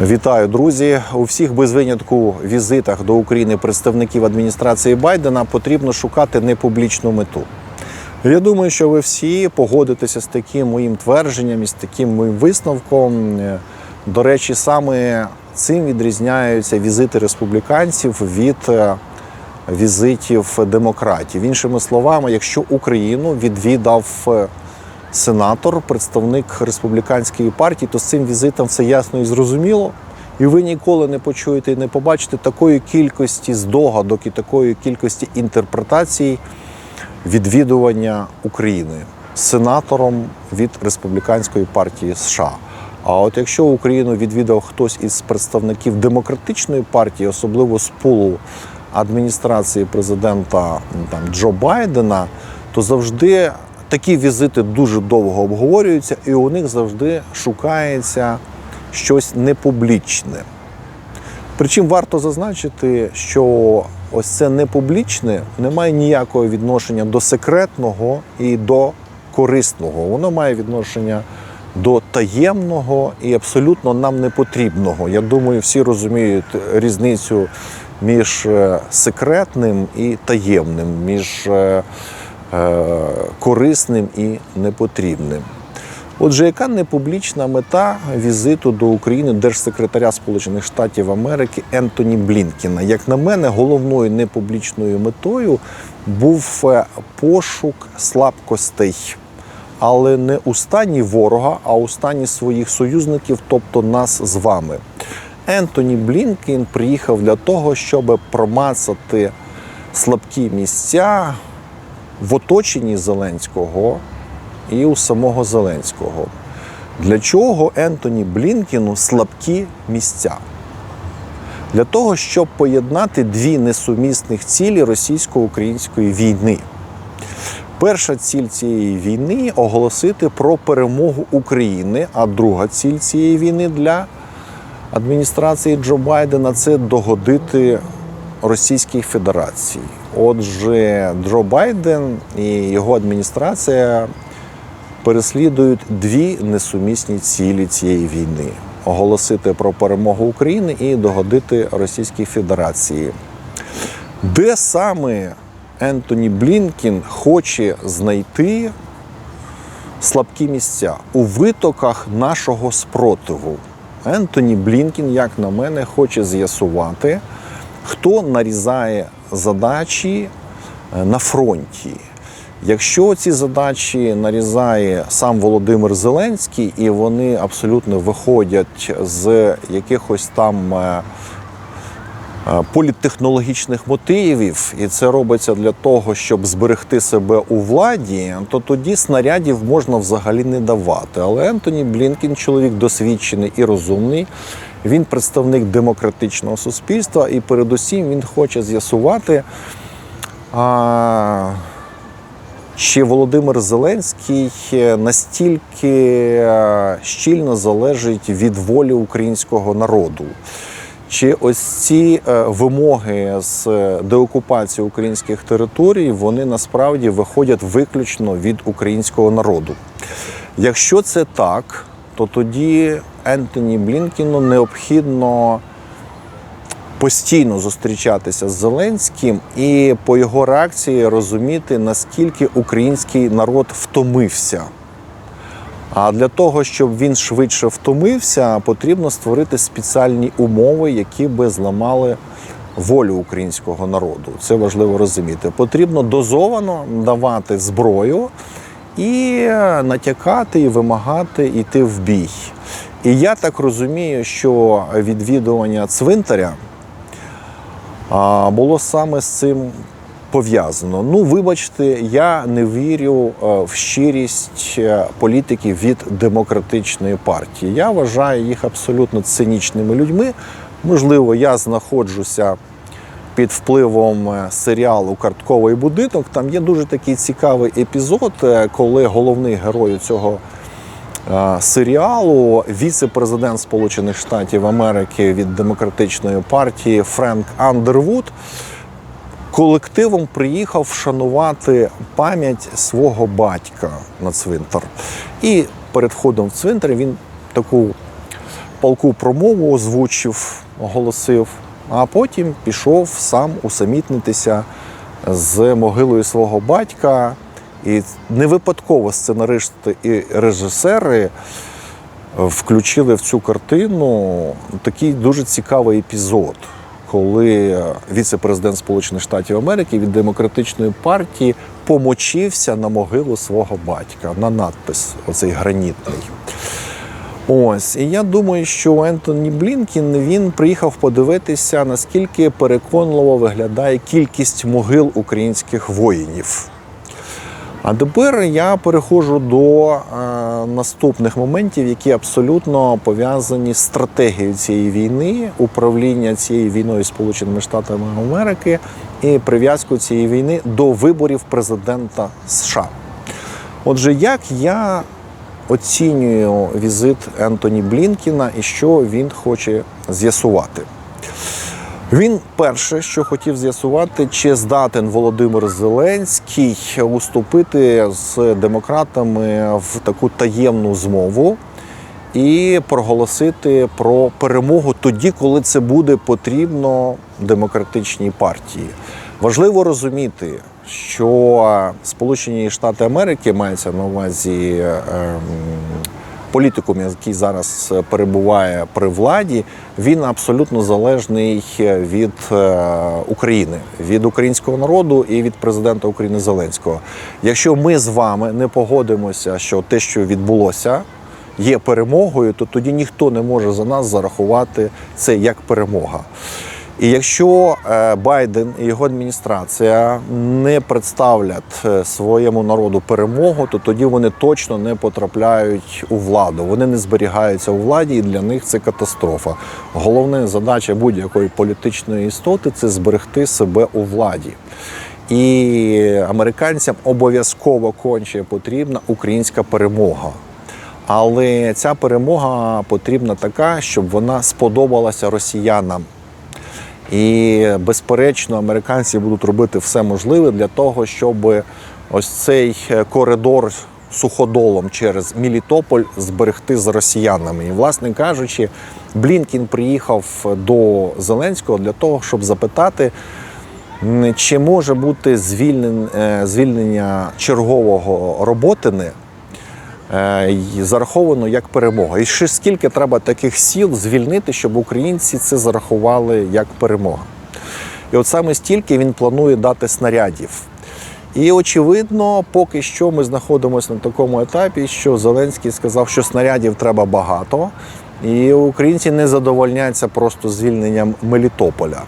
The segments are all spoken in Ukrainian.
Вітаю, друзі! У всіх без винятку візитах до України представників адміністрації Байдена потрібно шукати непублічну мету. Я думаю, що ви всі погодитеся з таким моїм твердженням і з таким моїм висновком. До речі, саме цим відрізняються візити республіканців від е, візитів демократів. Іншими словами, якщо Україну відвідав е, сенатор, представник республіканської партії, то з цим візитом все ясно і зрозуміло. І ви ніколи не почуєте і не побачите такої кількості здогадок і такої кількості інтерпретацій відвідування України сенатором від республіканської партії США. А от якщо Україну відвідав хтось із представників демократичної партії, особливо з пулу адміністрації президента там Джо Байдена, то завжди такі візити дуже довго обговорюються, і у них завжди шукається щось непублічне. Причому варто зазначити, що ось це непублічне не має ніякого відношення до секретного і до корисного. Воно має відношення до таємного і абсолютно нам не потрібного. Я думаю, всі розуміють різницю між е, секретним і таємним, між е, корисним і непотрібним. Отже, яка непублічна мета візиту до України держсекретаря Сполучених Штатів Америки Ентоні Блінкіна? Як на мене, головною непублічною метою був е, пошук слабкостей, але не у стані ворога, а у стані своїх союзників, тобто нас з вами. Ентоні Блінкін приїхав для того, щоб промацати слабкі місця в оточенні Зеленського і у самого Зеленського. Для чого Ентоні Блінкіну слабкі місця? Для того, щоб поєднати дві несумісних цілі російсько-української війни. Перша ціль цієї війни оголосити про перемогу України, а друга ціль цієї війни для адміністрації Джо Байдена це догодити Російській Федерації. Отже, Джо Байден і його адміністрація переслідують дві несумісні цілі цієї війни: оголосити про перемогу України і догодити Російській Федерації. Де саме Ентоні Блінкін хоче знайти слабкі місця у витоках нашого спротиву? Ентоні Блінкін, як на мене, хоче з'ясувати, хто нарізає задачі е, на фронті. Якщо ці задачі нарізає сам Володимир Зеленський, і вони абсолютно виходять з якихось там е, е, політтехнологічних мотивів, і це робиться для того, щоб зберегти себе у владі, то тоді снарядів можна взагалі не давати. Але Ентоні Блінкін чоловік досвідчений і розумний. Він представник демократичного суспільства, і передусім він хоче з'ясувати. Чи Володимир Зеленський настільки е, щільно залежить від волі українського народу? Чи ось ці е, вимоги з деокупації українських територій вони насправді виходять виключно від українського народу? Якщо це так, то тоді Ентоні Блінкіну необхідно постійно зустрічатися з Зеленським і по його реакції розуміти, наскільки український народ втомився. А для того, щоб він швидше втомився, потрібно створити спеціальні умови, які би зламали волю українського народу. Це важливо розуміти. Потрібно дозовано давати зброю і натякати, і вимагати йти в бій. І я так розумію, що відвідування цвинтаря було саме з цим пов'язано. Ну, вибачте, я не вірю е, в щирість е, політиків від демократичної партії. Я вважаю їх абсолютно цинічними людьми. Можливо, я знаходжуся під впливом е, серіалу Картковий будинок. Там є дуже такий цікавий епізод, е, коли головний герой цього е, серіалу, віце-президент Сполучених Штатів Америки від демократичної партії Френк Андервуд колективом приїхав вшанувати пам'ять свого батька на цвинтар. І перед входом в цвинтар він таку полку промову озвучив, оголосив, а потім пішов сам усамітнитися з могилою свого батька. І не випадково сценаристи і режисери включили в цю картину такий дуже цікавий епізод, коли віце-президент Сполучених Штатів Америки від демократичної партії помочився на могилу свого батька на надпис, оцей гранітний. Ось, і я думаю, що Ентоні Блінкін він приїхав подивитися, наскільки переконливо виглядає кількість могил українських воїнів. А тепер я переходжу до е, наступних моментів, які абсолютно пов'язані з стратегією цієї війни, управління цією війною Сполученими Штатами Америки і прив'язку цієї війни до виборів президента США. Отже, як я оцінюю візит Ентоні Блінкіна і що він хоче з'ясувати? Він перше, що хотів з'ясувати, чи здатен Володимир Зеленський уступити з демократами в таку таємну змову і проголосити про перемогу тоді, коли це буде потрібно демократичній партії. Важливо розуміти, що Сполучені Штати Америки мається на увазі. Ем, політикум, який зараз перебуває при владі, він абсолютно залежний від е, України, від українського народу і від президента України Зеленського. Якщо ми з вами не погодимося, що те, що відбулося, є перемогою, то тоді ніхто не може за нас зарахувати це як перемога. І якщо е, Байден і його адміністрація не представлять е, своєму народу перемогу, то тоді вони точно не потрапляють у владу. Вони не зберігаються у владі, і для них це катастрофа. Головна задача будь-якої політичної істоти це зберегти себе у владі. І американцям обов'язково конче потрібна українська перемога. Але ця перемога потрібна така, щоб вона сподобалася росіянам. І, безперечно, американці будуть робити все можливе для того, щоб ось цей коридор суходолом через Мілітополь зберегти з росіянами. І, власне кажучи, Блінкін приїхав до Зеленського для того, щоб запитати, чи може бути звільнення, звільнення чергового роботини. Е, Зараховано як перемога. І ще скільки треба таких сіл звільнити, щоб українці це зарахували як перемога. І от саме стільки він планує дати снарядів. І очевидно, поки що ми знаходимося на такому етапі, що Зеленський сказав, що снарядів треба багато, і українці не задовольняться просто звільненням Мелітополя.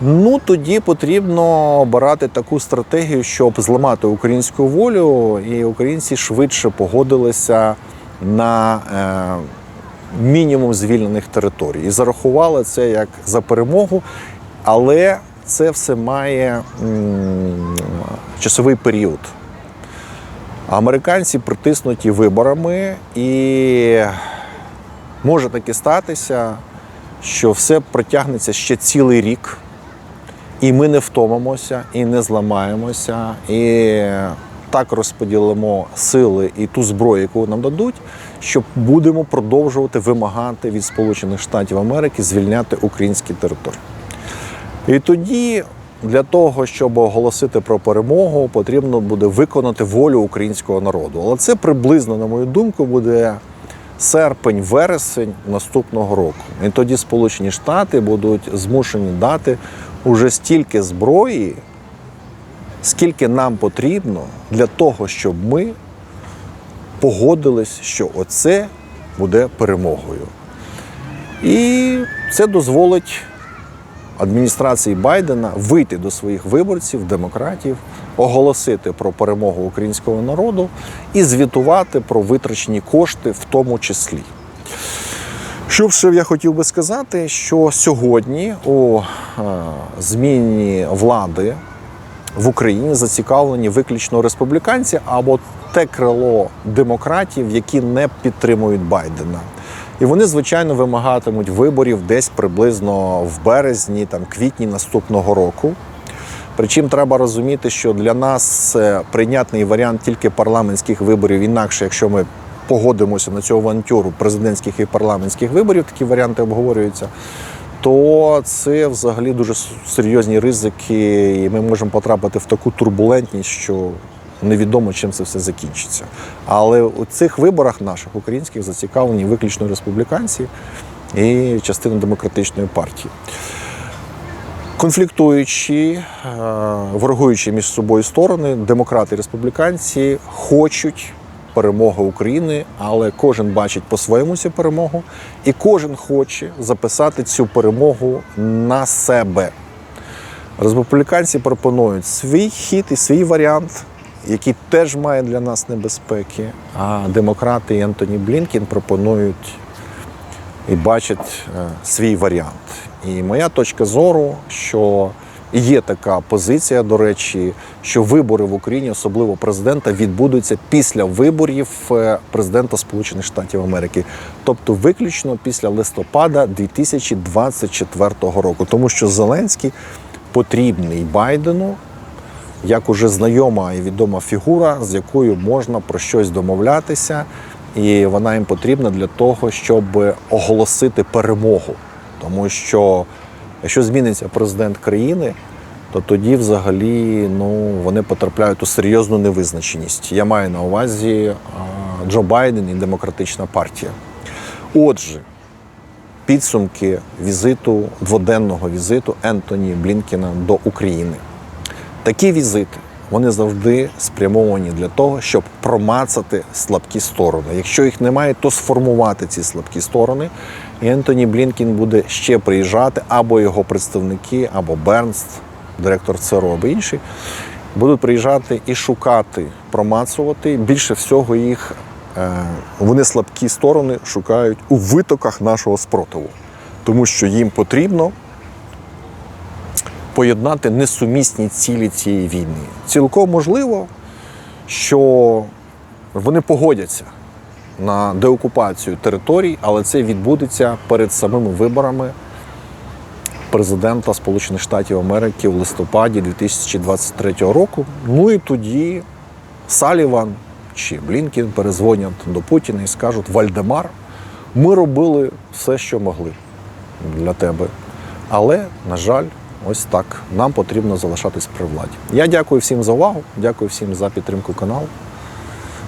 Ну тоді потрібно обирати таку стратегію, щоб зламати українську волю, і українці швидше погодилися на е, мінімум звільнених територій і зарахували це як за перемогу, але це все має м, часовий період. Американці притиснуті виборами, і може таки статися, що все протягнеться ще цілий рік. І ми не втомимося, і не зламаємося, і так розподілимо сили і ту зброю, яку нам дадуть, що будемо продовжувати вимагати від Сполучених Штатів Америки звільняти українські території. І тоді для того, щоб оголосити про перемогу, потрібно буде виконати волю українського народу. Але це приблизно, на мою думку, буде серпень-вересень наступного року. І тоді Сполучені Штати будуть змушені дати уже стільки зброї, скільки нам потрібно для того, щоб ми погодились, що оце буде перемогою. І це дозволить адміністрації Байдена вийти до своїх виборців, демократів, оголосити про перемогу українського народу і звітувати про витрачені кошти, в тому числі. Що ще я хотів би сказати, що сьогодні у е, зміні влади в Україні зацікавлені виключно республіканці або те крило демократів, які не підтримують Байдена. І вони, звичайно, вимагатимуть виборів десь приблизно в березні, там квітні наступного року. Причому треба розуміти, що для нас прийнятний варіант тільки парламентських виборів, інакше, якщо ми погодимося на цю авантюру президентських і парламентських виборів, такі варіанти обговорюються, то це взагалі дуже серйозні ризики, і ми можемо потрапити в таку турбулентність, що невідомо, чим це все закінчиться. Але у цих виборах наших українських зацікавлені виключно республіканці і частина демократичної партії. Конфліктуючі, е, ворогуючі між собою сторони, демократи і республіканці хочуть перемоги України, але кожен бачить по-своєму цю перемогу, і кожен хоче записати цю перемогу на себе. Республіканці пропонують свій хід і свій варіант, який теж має для нас небезпеки. А демократи і Ентоні Блінкін пропонують і бачать е, свій варіант. І моя точка зору, що є така позиція, до речі, що вибори в Україні, особливо президента, відбудуться після виборів е, президента Сполучених Штатів Америки, тобто виключно після листопада 2024 року, тому що Зеленський потрібний Байдену як уже знайома і відома фігура, з якою можна про щось домовлятися, і вона їм потрібна для того, щоб оголосити перемогу. Тому що якщо зміниться президент країни, то тоді взагалі ну, вони потрапляють у серйозну невизначеність. Я маю на увазі Джо Байден і демократична партія. Отже, підсумки візиту, дводенного візиту Ентоні Блінкіна до України. Такі візити вони завжди спрямовані для того, щоб промацати слабкі сторони. Якщо їх немає, то сформувати ці слабкі сторони. І Ентоні Блінкін буде ще приїжджати, або його представники, або Бернст, директор ЦРУ, або інші, будуть приїжджати і шукати, промацувати. Більше всього їх е, вони слабкі сторони шукають у витоках нашого спротиву, тому що їм потрібно поєднати несумісні цілі цієї війни. Цілком можливо, що вони погодяться на деокупацію територій, але це відбудеться перед самими виборами президента Сполучених Штатів Америки в листопаді 2023 року. Ну і тоді Саліван чи Блінкін перезвонять до Путіна і скажуть: Вальдемар, ми робили все, що могли для тебе. Але, на жаль, ось так. Нам потрібно залишатись при владі. Я дякую всім за увагу, дякую всім за підтримку каналу.